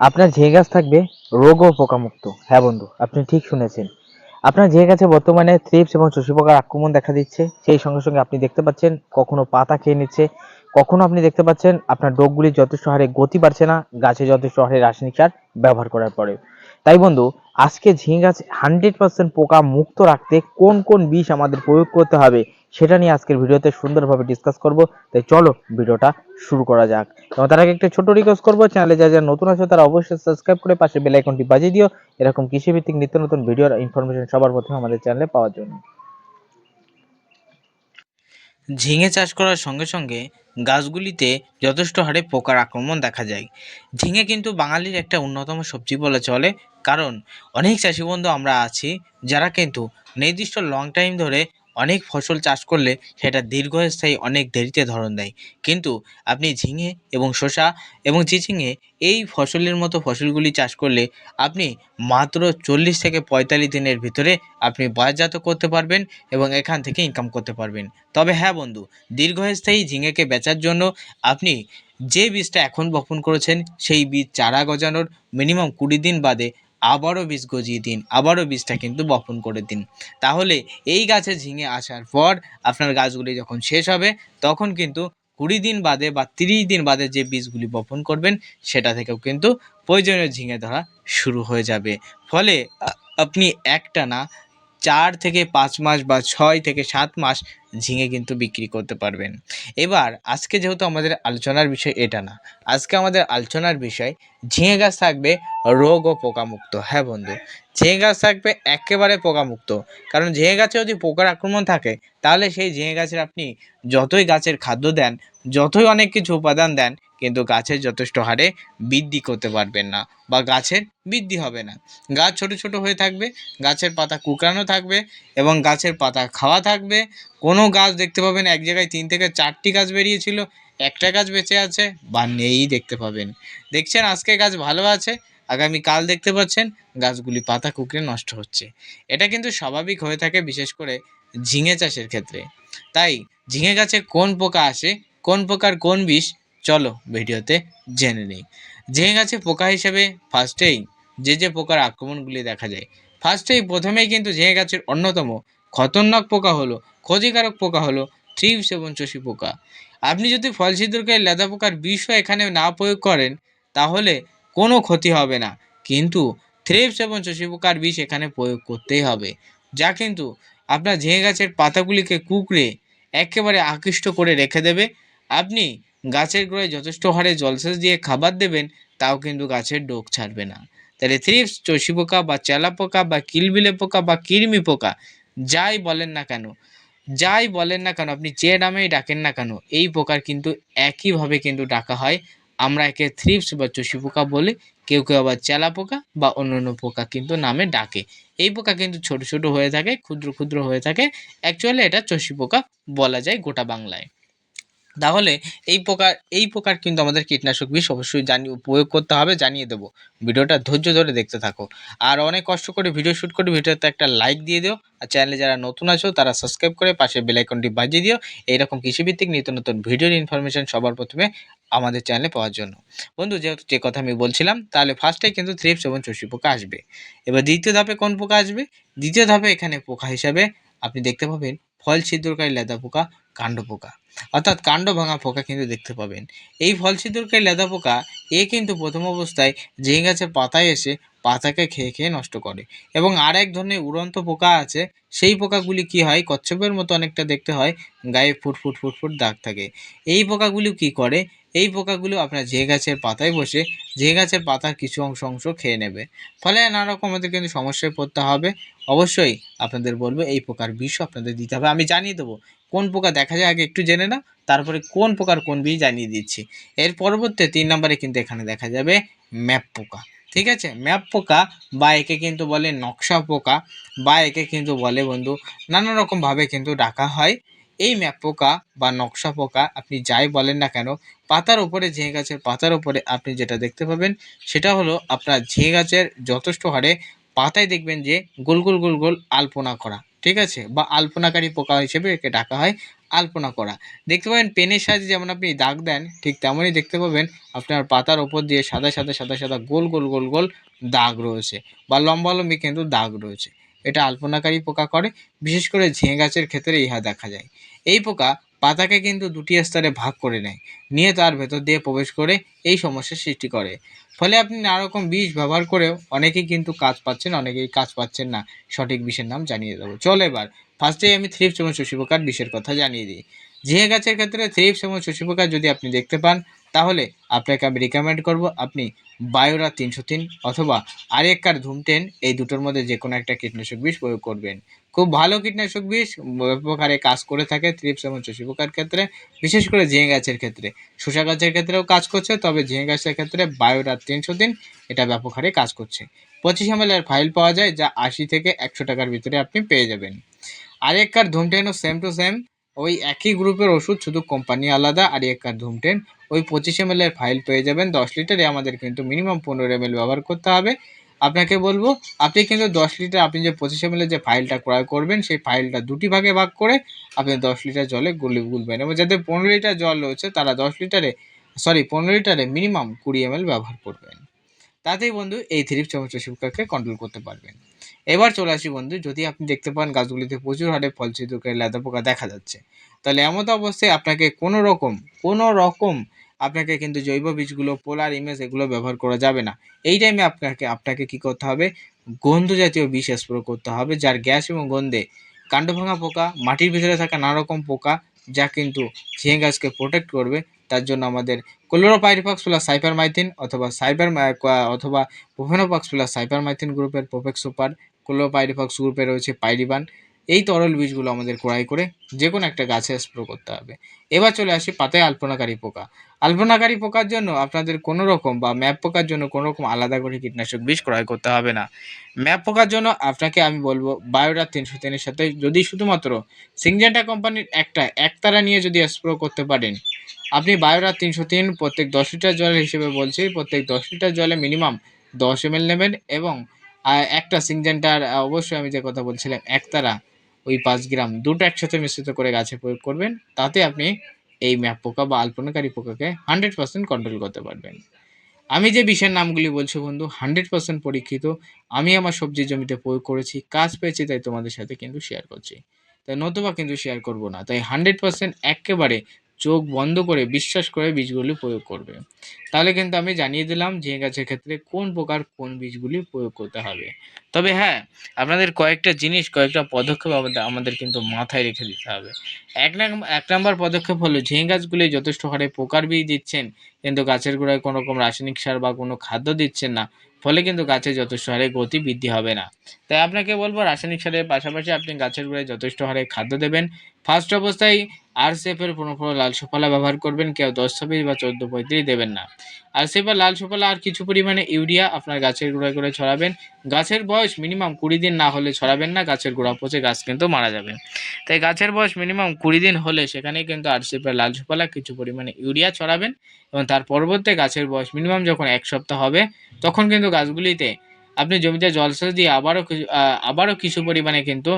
আপনার ঝিঙে গাছ থাকবে রোগ ও পোকামুক্ত। হ্যাঁ বন্ধু, আপনি ঠিক শুনেছেন। আপনার ঝিঙে গাছে বর্তমানে থ্রিপস এবং শোষী পোকার আক্রমণ দেখা দিচ্ছে, সেই সঙ্গে সঙ্গে আপনি দেখতে পাচ্ছেন, কখনো পাতা খেয়ে নিচ্ছে। কখনো আপনি দেখতে পাচ্ছেন, আপনার ডোকগুলি যথেষ্ট হারে গতি বাড়ছে না, গাছে যথেষ্ট হারে রাসায়নিক সার ব্যবহার করার পরে। তাই বন্ধু, আজকে ঝিঙে গাছ হান্ড্রেড পার্সেন্ট পোকা মুক্ত রাখতে কোন কোন বিষ আমাদের প্রয়োগ করতে হবে সেটা নিয়ে আজকের ভিডিওতে সুন্দরভাবে ডিসকাস করব। তাই চলো ভিডিওটা শুরু করা যাক। এবং তার আগে একটা ছোট রিকোয়েস্ট করব চ্যানেলে যা যা নতুন আছে তারা অবশ্যই সাবস্ক্রাইব করে পাশে বেল আইকনটি বাজিয়ে দিও। এরকম কৃষিভিত্তিক নিত্য নতুন ভিডিওর ইনফরমেশন সবার প্রথমে আমাদের চ্যানেলে পাওয়ার জন্য। ঝিঙে চাষ করার সঙ্গে সঙ্গে গাছগুলিতে যথেষ্ট হারে পোকার আক্রমণ দেখা যায়। ঝিঙে কিন্তু বাঙালির একটা অন্যতম সবজি বলে চলে। কারণ অনেক চাষি বন্ধু আমরা আছি যারা কিন্তু নির্দিষ্ট লং টাইম ধরে অনেক ফসল চাষ করলে সেটা দীর্ঘস্থায়ী অনেক দেরিতে ধরন দেয়। কিন্তু আপনি ঝিঙে এবং শসা এবং চিচিঙে এই ফসলের মতো ফসলগুলি চাষ করলে আপনি মাত্র চল্লিশ থেকে পঁয়তাল্লিশ দিনের ভিতরে আপনি বাজারজাত করতে পারবেন এবং এখান থেকে ইনকাম করতে পারবেন। তবে হ্যাঁ বন্ধু, দীর্ঘস্থায়ী ঝিঙেকে বেচার জন্য আপনি যে বীজটা এখন বপন করেছেন, সেই বীজ চারা গজানোর মিনিমাম কুড়ি দিন বাদে আবারও বীজ গজিয়ে দিন, আবারও বীজটা কিন্তু বপন করে দিন। তাহলে এই গাছে ঝিঙে আসার পর আপনার গাছগুলি যখন শেষ হবে, তখন কিন্তু কুড়ি দিন বাদে বা তিরিশ দিন বাদে যে বীজগুলি বপন করবেন, সেটা থেকেও কিন্তু প্রয়োজনীয় ঝিঙে ধরা শুরু হয়ে যাবে। ফলে আপনি একটা না চার থেকে পাঁচ মাস বা ছয় থেকে সাত মাস ঝিঙে কিন্তু বিক্রি করতে পারবেন। এবার, আজকে যেহেতু আমাদের আলোচনার বিষয় এটা না, আজকে আমাদের আলোচনার বিষয় ঝিঙে গাছ থাকবে রোগ ও পোকামুক্ত। হ্যাঁ বন্ধু, ঝিঙে গাছ থাকবে একেবারে পোকামুক্ত। কারণ ঝিঙে গাছে যদি পোকার আক্রমণ থাকে, তাহলে সেই ঝিঙে গাছের আপনি যতই গাছের খাদ্য দেন, যতই অনেক কিছু উপাদান দেন কিন্তু গাছের যথেষ্ট হারে বৃদ্ধি করতে পারবেন না বা গাছের বৃদ্ধি হবে না। গাছ ছোট ছোট হয়ে থাকবে, গাছের পাতা কুকরানো থাকবে এবং গাছের পাতা খাওয়া থাকবে। কোনো গাছ দেখতে পাবেন এক জায়গায় তিন থেকে চারটি গাছ বেরিয়েছিল, একটা গাছ বেঁচে আছে বা নেই দেখতে পাবেন। দেখছেন আজকে গাছ ভালো আছে, আগামী কাল দেখতে পাচ্ছেন গাছগুলি পাতা কুকড়ে নষ্ট হচ্ছে। এটা কিন্তু স্বাভাবিক হয়ে থাকে বিশেষ করে ঝিঙে চাষের ক্ষেত্রে। তাই ঝিঙে গাছে কোন পোকা আসে, কোন প্রকার কোন বিষ চলো ভিডিওতে জেনে নিই। ঝিঙে গাছে পোকা হিসেবে ফার্স্টেই যে যে পোকার আক্রমণগুলি দেখা যায়। ফার্স্টেই প্রথমেই কিন্তু ঝিঙে গাছের অন্যতম খতরনাক পোকা হলো, ক্ষতিকারক পোকা হলো থ্রিপস এবং চষি পোকা। আপনি যদি ফল ছিদ্রকারী লেদা পোকার বিষও এখানে না প্রয়োগ করেন, তাহলে কোনো ক্ষতি হবে না। কিন্তু থ্রিপস এবং চষি পোকার বিষ এখানে প্রয়োগ করতেই হবে। যা কিন্তু আপনার ঝিঙে গাছের পাতাগুলিকে কুকড়ে একেবারে আকৃষ্ট করে রেখে দেবে। আপনি গাছের গোড়ায় যথেষ্ট হারে জলসেচ দিয়ে খাবার দেবেন, তাও কিন্তু গাছের ডোক ছাড়বে না। তাহলে থ্রিপস চষি পোকা বা চেলা পোকা বা কিলবিলে পোকা বা কৃমি পোকা, যাই বলেন না কেন, যাই বলেন না কেন, আপনি যে নামেই ডাকেন না কেন, এই পোকার কিন্তু একইভাবে কিন্তু ডাকা হয়। আমরা একে থ্রিপস বা চষি পোকা বলে, কেউ কেউ আবার চেলা পোকা বা অন্যান্য পোকা কিন্তু নামে ডাকে। এই পোকা কিন্তু ছোট ছোট হয়ে থাকে, ক্ষুদ্র ক্ষুদ্র হয়ে থাকে। অ্যাকচুয়ালি এটা চষি পোকা বলা যায় গোটা বাংলায়। তাহলে এই প্রকার এই প্রকার কিন্তু আমাদের কীটনাশক বিষ অবশ্যই জানি, প্রয়োগ করতে হবে, জানিয়ে দেবো। ভিডিওটা ধৈর্য ধরে দেখতে থাকো। আর অনেক কষ্ট করে ভিডিও শ্যুট করে, ভিডিওতে একটা লাইক দিয়ে দিও। আর চ্যানেলে যারা নতুন আছো, তারা সাবস্ক্রাইব করে পাশে বেল আইকনটি বাজিয়ে দিও। এইরকম কৃষিভিত্তিক নিত্য নতুন ভিডিওর ইনফরমেশন সবার প্রথমে আমাদের চ্যানেলে পাওয়ার জন্য। বন্ধু, যেহেতু যে কথা আমি বলছিলাম, তাহলে ফার্স্টে কিন্তু থ্রিপস এবং চষি পোকা আসবে। এবার দ্বিতীয় ধাপে কোন পোকা আসবে? দ্বিতীয় ধাপে এখানে পোকা হিসাবে আপনি দেখতে পাবেন ফল ছিদ্রকারী লেদা পোকা, কাণ্ড পোকা। অর্থাৎ কাণ্ড ভাঙা পোকা কিন্তু দেখতে পাবেন। এই ফল ছিদ্রকারী লেদা পোকা এ কিন্তু প্রথম অবস্থায় ঝিঙে গাছের পাতায় এসে পাতাকে খেয়ে খেয়ে নষ্ট করে। এবং আর এক ধরনের উড়ন্ত পোকা আছে, সেই পোকাগুলি কি হয়? কচ্ছপের মতো অনেকটা দেখতে হয়, গায়ে ফুট ফুট ফুট ফুট দাগ থাকে। এই পোকাগুলি কি করে? এই পোকাগুলো আপনার যে গাছের পাতায় বসে, যে গাছের পাতার কিছু অংশ অংশ খেয়ে নেবে। ফলে নানা রকম আমাদের কিন্তু সমস্যায় পড়তে হবে। অবশ্যই আপনাদের বলব, এই পোকার বিষও আপনাদের দিতে হবে। আমি জানিয়ে দেবো, কোন পোকা দেখা যায় আগে একটু জেনে নাও, তারপরে কোন পোকার কোন বীজ জানিয়ে দিচ্ছি। এর পরবর্তী তিন নম্বরে কিন্তু এখানে দেখা যাবে ম্যাপ পোকা। ঠিক আছে? ম্যাপ পোকা বা একে কিন্তু বলে নকশা পোকা বা একে কিন্তু বলে বন্ধু নানা রকমভাবে কিন্তু ডাকা হয়। এই ম্যাপ পোকা বা নকশা পোকা আপনি যাই বলেন না কেন, পাতার উপরে ঝিঙে গাছের পাতার উপরে আপনি যেটা দেখতে পাবেন সেটা হলো আপনার ঝিঙে গাছের যথেষ্ট হারে পাতায় দেখবেন যে গোল গোল গোল গোল আলপনা করা, ঠিক আছে? বা আলপনাকারী পোকা হিসেবে একে ডাকা হয়। আলপনা করা। দেখতে পাবেন পেনের সাহায্যে যেমন আপনি দাগ দেন, ঠিক তেমনই দেখতে পাবেন আপনার পাতার ওপর দিয়ে সাদা সাদা সাদা সাদা গোল গোল গোল গোল দাগ রয়েছে বা লম্বা, লম্বি কিন্তু দাগ রয়েছে। এটা আলপনাকারী পোকা করে, বিশেষ করে ঝিঙে গাছের ক্ষেত্রে ইহা দেখা যায়। এই পোকা পাতাকে কিন্তু দুটি স্তরে ভাগ করে নেয়, নিয়ে তার ভেতর দিয়ে প্রবেশ করে এই সমস্যার সৃষ্টি করে। ফলে আপনি নানা রকম ব্যবহার করেও অনেকেই কিন্তু কাজ পাচ্ছেন, অনেকেই কাজ পাচ্ছেন না। সঠিক বিষের নাম জানিয়ে দেবো। চলো এবার ফার্স্টেই আমি থ্রিপস এবং শশী পোকার বিষের কথা জানিয়ে দিই। ঝিঙে গাছের ক্ষেত্রে থ্রিপস এবং শশী পোকা যদি আপনি দেখতে পান, তাহলে আপনাকে আমি রিকমেন্ড করব আপনি বায়োরা তিনশো তিন অথবা আরেককার ধুমটেন এই দুটোর মধ্যে যে কোনো একটা কীটনাশক বিষ প্রয়োগ করবেন। খুব ভালো কীটনাশক বিষ ব্যাপক হারে কাজ করে থাকে থ্রিপস এবং শশী পোকার ক্ষেত্রে, বিশেষ করে ঝিঙে গাছের ক্ষেত্রে। শসা গাছের ক্ষেত্রেও কাজ করছে, তবে ঝিঙে গাছের ক্ষেত্রে বায়োরা তিনশো দিন এটা ব্যাপক হারে কাজ করছে। পঁচিশ এম এর ফাইল পাওয়া যায়, যা আশি থেকে একশো টাকার ভিতরে আপনি পেয়ে যাবেন। আরেককার ধুমটেনও সেম টু সেম ওই একই গ্রুপের ওষুধ, শুধু কোম্পানি আলাদা, আর একার ধুমটেন ওই পঁচিশ এম এর ফাইল পেয়ে যাবেন। দশ লিটারে আমাদের কিন্তু মিনিমাম পনেরো এম ব্যবহার করতে হবে। আপনাকে বলব, আপনি কিন্তু দশ লিটার আপনি যে পঁচিশ এম যে ফাইলটা ক্রয় করবেন, সেই ফাইলটা দুটি ভাগে ভাগ করে আপনি দশ লিটার জলে গুলি গুলবেন এবং যাদের পনেরো লিটার জল রয়েছে, তারা দশ লিটারে সরি পনেরো লিটারে মিনিমাম কুড়ি এম ব্যবহার করবেন। তাতেই বন্ধু এই থ্রিপ চামচ শিবকাকে কন্ট্রোল করতে পারবেন। এবার চলে আসি বন্ধু, যদি আপনি দেখতে পান গাছগুলিতে প্রচুর হারে ফল ছিদ্রকারী লেদা পোকা দেখা যাচ্ছে, তাহলে এমত অবস্থায় আপনাকে কোনো রকম কোনো রকম আপনাকে কিন্তু জৈব বীজগুলো, পোলার ইমেজ এগুলো ব্যবহার করা যাবে না। এই টাইমে আপনাকে আপনাকে কি করতে হবে? গন্ধ জাতীয় বিষ স্প্রে করতে হবে, যার গ্যাস এবং গন্ধে কাণ্ড ভাঙা পোকা, মাটির ভিতরে থাকা নানা রকম পোকা, যা কিন্তু ঝিঙে গাছকে প্রোটেক্ট করবে। তার জন্য আমাদের ক্লোরোপাইরিফক্স প্লাস সাইপারমাইথিন অথবা সাইবার অথবা প্রোফেনোপক্স প্লাস সাইপারমাইথিন গ্রুপের প্রোপেক্স সুপার ক্লোরোপাইরিফক্স গ্রুপে রয়েছে পাইরিবান। এই তরল বীজগুলো আমাদের ক্রয় করে যে কোনো একটা গাছে স্প্রো করতে হবে। এবার চলে আসি পাতায় আলপনাকারী পোকা। আলপনাকারী পোকার জন্য আপনাদের কোনো রকম বা ম্যাপ পোকার জন্য কোনো রকম আলাদা করে কীটনাশক বীজ ক্রয় করতে হবে না। ম্যাপ পোকার জন্য আপনাকে আমি বলব বায়োডা তিনশো তিনের সাথে যদি শুধুমাত্র সিংজেন্টা কোম্পানির একটা একতারা নিয়ে যদি স্প্রো করতে পারেন, আপনি বায়োরা তিনশো তিন প্রত্যেক দশ লিটার জলের হিসেবে বলছি, প্রত্যেক দশ লিটার জলে মিনিমাম দশ এম নেবেন এবং একটা সিংজেন্টার অবশ্যই আমি যে কথা বলছিলাম, একতারা, ওই পাঁচ গ্রাম, দুটো একসাথে মিশ্রিত করে গাছে প্রয়োগ করবেন, তাতে আপনি এই ম্যাপ পোকা বা আলপনাকারী পোকাকে হান্ড্রেড পার্সেন্ট কন্ট্রোল করতে পারবেন। আমি যে বিষের নামগুলি বলছি বন্ধু, হান্ড্রেড পার্সেন্ট পরীক্ষিত। আমি আমার সবজির জমিতে প্রয়োগ করেছি, কাজ পেয়েছি, তাই তোমাদের সাথে কিন্তু শেয়ার করছি। তাই নতুবা কিন্তু শেয়ার করব না। তাই হান্ড্রেড পার্সেন্ট একেবারে চোখ বন্ধ করে বিশ্বাস করে বীজগুলি প্রয়োগ করবে। তাহলে কিন্তু আমি জানিয়ে দিলাম ঝিঙে গাছের ক্ষেত্রে কোন প্রকার কোন বীজগুলি প্রয়োগ করতে হবে। তবে হ্যাঁ আপনাদের কয়েকটা জিনিস, কয়েকটা পদক্ষেপ আমাদের কিন্তু মাথায় রেখে দিতে হবে। এক এক নম্বর পদক্ষেপ হলো ঝিঙে গাছগুলি যথেষ্ট হারে পোকার বীজ দিচ্ছেন। কিন্তু গাছের গোড়ায় কোনো রকম রাসায়নিক সার বা কোনো খাদ্য দিচ্ছেন না। ফলে কিন্তু গাছের যথেষ্ট হারে গতি বৃদ্ধি হবে না। তাই আপনাকে বলব, রাসায়নিক সারের পাশাপাশি আপনি গাছের গোড়ায় যথেষ্ট হারে খাদ্য দেবেন। ফার্স্ট অবস্থায় আর সেফের পনেরো লাল সুফলা ব্যবহার করবেন, কেউ দশ, ছাব্বিশ বা চোদ্দ পঁয়ত্রিশ দেবেন না। আর সেফের লাল সুফলা আর কিছু পরিমাণে ইউরিয়া আপনার গাছের গোড়ায় করে ছড়াবেন। গাছের বয়স মিনিমাম কুড়ি দিন না হলে ছড়াবেন না, গাছের গোড়া পচে গাছ কিন্তু মারা যাবে। তাই গাছের বয়স মিনিমাম কুড়ি দিন হলে সেখানে কিন্তু আর সেফের লাল সুফলা, কিছু পরিমাণে ইউরিয়া ছড়াবেন এবং তার পরবর্তী গাছের বয়স মিনিমাম যখন এক সপ্তাহ হবে, তখন কিন্তু গাছগুলিতে আপনি জমিতে জলসেচ দিয়ে আবারও আবারও কিছু পরিমাণে কিন্তু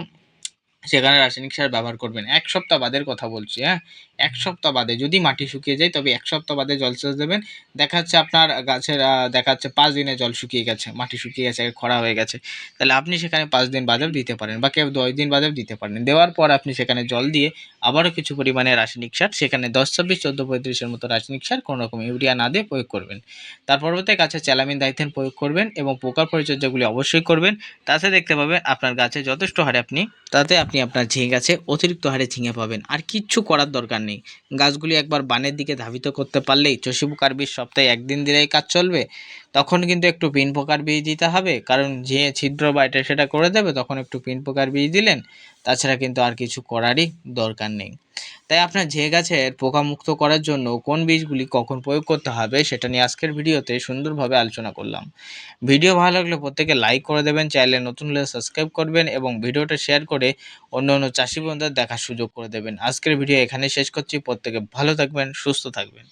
সেখানে রাসায়নিক সার ব্যবহার করবেন। এক সপ্তাহ বাদের কথা বলছি হ্যাঁ? এক সপ্তাহ বাদে যদি মাটি শুকিয়ে যায়, তবে এক সপ্তাহ বাদে জলসেচ দেবেন। দেখা যাচ্ছে আপনার গাছের দেখা যাচ্ছে পাঁচ দিনে জল শুকিয়ে গেছে, মাটি শুকিয়ে গেছে খরা হয়ে গেছে। তাহলে আপনি সেখানে পাঁচ দিন বাদেও দিতে পারেন বা কেউ দশ দিন বাদেও দিতে পারেন। দেওয়ার পর আপনি সেখানে জল দিয়ে আবারও কিছু পরিমাণে রাসায়নিক সার, সেখানে দশ, ছাব্বিশ, চোদ্দ, পঁয়ত্রিশের মতো রাসায়নিক সার কোনো রকম ইউরিয়া না দিয়ে প্রয়োগ করবেন। তার পরবর্তী গাছে চ্যালামিন দায়িত্বেন প্রয়োগ করবেন এবং পোকার পরিচর্যাগুলি অবশ্যই করবেন। তাতে দেখতে পাবেন আপনার গাছে যথেষ্ট হারে আপনি, তাতে আপনি আপনার ঝিঙে গাছে অতিরিক্ত হারে ঝিঙে পাবেন। আর কিচ্ছু করার দরকার নেই। গাছগুলি একবার বানের দিকে ধাবিত করতে পারলেই চষিবু কার্বির সপ্তাহে একদিন দিলেই কাজ চলবে। তখন কিন্তু একটু পিন পোকার বীজ দিতে হবে। কারণ ঝিঙে ছিদ্র বা এটা সেটা করে দেবে, তখন একটু পিন পোকার বীজ দিলেন। তাছাড়া কিন্তু আর কিছু করারই দরকার নেই। তাই আপনার ঝিঙে গাছের পোকা মুক্ত করার জন্য কোন বীজগুলি কখন প্রয়োগ করতে হবে, সেটা নিয়ে আজকের ভিডিওতে সুন্দরভাবে আলোচনা করলাম। ভিডিও ভালো লাগলে প্রত্যেকে লাইক করে দেবেন চাইলে নতুন হলে সাবস্ক্রাইব করবেন এবং ভিডিওটা শেয়ার করে অন্য অন্য চাষি বন্ধুদের দেখার সুযোগ করে দেবেন। আজকের ভিডিও এখানে শেষ করছি। প্রত্যেকে ভালো থাকবেন, সুস্থ থাকবেন।